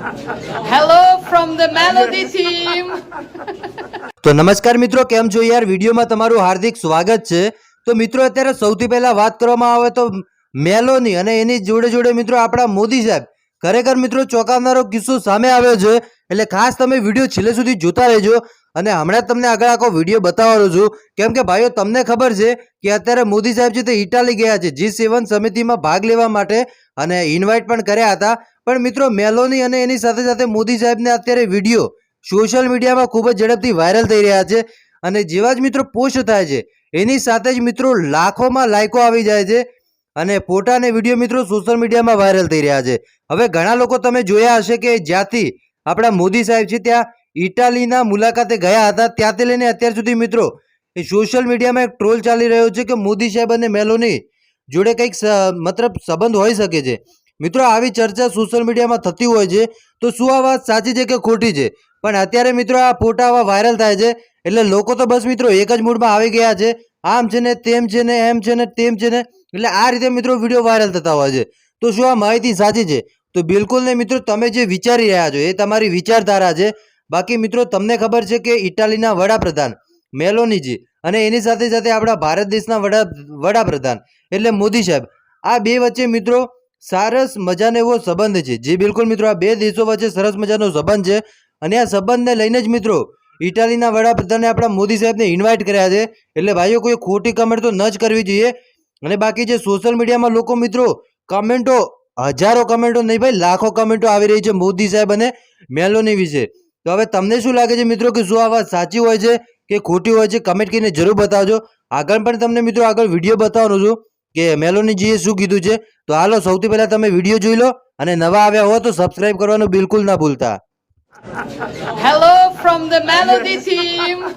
Hello from the melody team તો નમસ્કાર મિત્રો, કેમ છો યાર? વિડીયોમાં તમારું હાર્દિક સ્વાગત છે. તો મિત્રો, અત્યારે સૌથી પહેલા વાત કરવામાં આવે તો મેલોની અને એની જોડે જોડે મિત્રો આપણા મોદી સાહેબ. ખરેખર મિત્રો, ચોંકાવનારો કિસ્સો સામે આવ્યો છે. એટલે ખાસ તમે વીડિયો છેલ્લે સુધી જોતા રહેજો અને હમણાં તમને આગળ આખો વીડિયો બતાવવાનો છું. કેમ કે ભાઈઓ, તમને ખબર છે કે અત્યારે મોદી સાહેબ છે તે ઇટાલી ગયા છે. જી સેવન સમિતિમાં ભાગ લેવા માટે અને ઇન્વાઇટ પણ કર્યા હતા. પણ મિત્રો મેલોની અને એની સાથે સાથે મોદી સાહેબને અત્યારે વીડિયો સોશિયલ મીડિયામાં ખૂબ જ ઝડપથી વાયરલ થઈ રહ્યા છે અને જેવા જ મિત્રો પોસ્ટ થાય છે, એની સાથે જ મિત્રો લાખોમાં લાઇકો આવી જાય છે અને ફોટા અને વીડિયો મિત્રો સોશિયલ મીડિયામાં વાયરલ થઈ રહ્યા છે. હવે ઘણા લોકો તમે જોયા હશે કે જ્યાંથી આપણા મોદી સાહેબ છે ત્યાં ઇટાલીના મુલાકાતે ગયા હતા, ત્યાંથી લઈને અત્યાર સુધી મિત્રો એ સોશિયલ મીડિયામાં એક ટ્રોલ ચાલી રહ્યો છે કે મોદી સાહેબ અને મેલોની જોડે કંઈક મતલબ સંબંધ હોઈ શકે છે. મિત્રો, આવી ચર્ચા સોશિયલ મીડિયામાં થતી હોય છે, તો શું આ વાત સાચી છે કે ખોટી છે? પણ અત્યારે મિત્રો, આ ફોટા આવા વાયરલ થાય છે, એટલે લોકો તો બસ મિત્રો એક જ મૂડમાં આવી ગયા છે, આમ છે ને તેમ છે ને એમ છે ને તેમ છે ને, એટલે આ રીતે મિત્રો વીડિયો વાયરલ થતા હોય છે. તો શું આ માહિતી સાચી છે? તો બિલકુલ નહીં મિત્રો, તમે જે વિચારી રહ્યા છો, એ તમારી વિચારધારા છે. બાકી મિત્રો, તમને ખબર છે કે ઇટાલીના વડાપ્રધાન મેલોનીજી અને એની સાથે સાથે આપણા ભારત દેશના વડા, વડાપ્રધાન એટલે મોદી સાહેબ, આ બે વચ્ચે મિત્રો સરસ મજાનો એવો સંબંધ છે. જે બિલકુલ મિત્રો આ બે દેશો વચ્ચે સરસ મજાનો સંબંધ છે. અને આ સંબંધને લઈને જ મિત્રો ઇટાલીના વડાપ્રધાને આપણા મોદી સાહેબને ઇન્વાઇટ કર્યા છે. એટલે ભાઈઓ, કોઈ ખોટી કમેન્ટ તો ન જ કરવી જોઈએ. અને બાકી જે સોશિયલ મીડિયામાં લોકો મિત્રો કમેન્ટો હજારો કમેન્ટો નહીં ભાઈ, લાખો કમેન્ટો આવી રહી છે મોદી સાહેબ અને મેલોની વિશે. તો હવે તમને શું લાગે છે મિત્રો કે શું આ વાત સાચી હોય છે કે ખોટી હોય છે? કમેન્ટ કરીને જરૂર બતાવજો. આગળ પણ તમને મિત્રો આગળ વીડિયો બતાવવાનો છું. કે મેલોનીજીએ શું કીધું છે, તો હાલો સૌથી પહેલાં તમે વીડિયો જોઈ લો અને નવા આવ્યા હો તો સબસ્ક્રાઇબ કરવાનું બિલકુલ ના ભૂલતા hello from the melody team.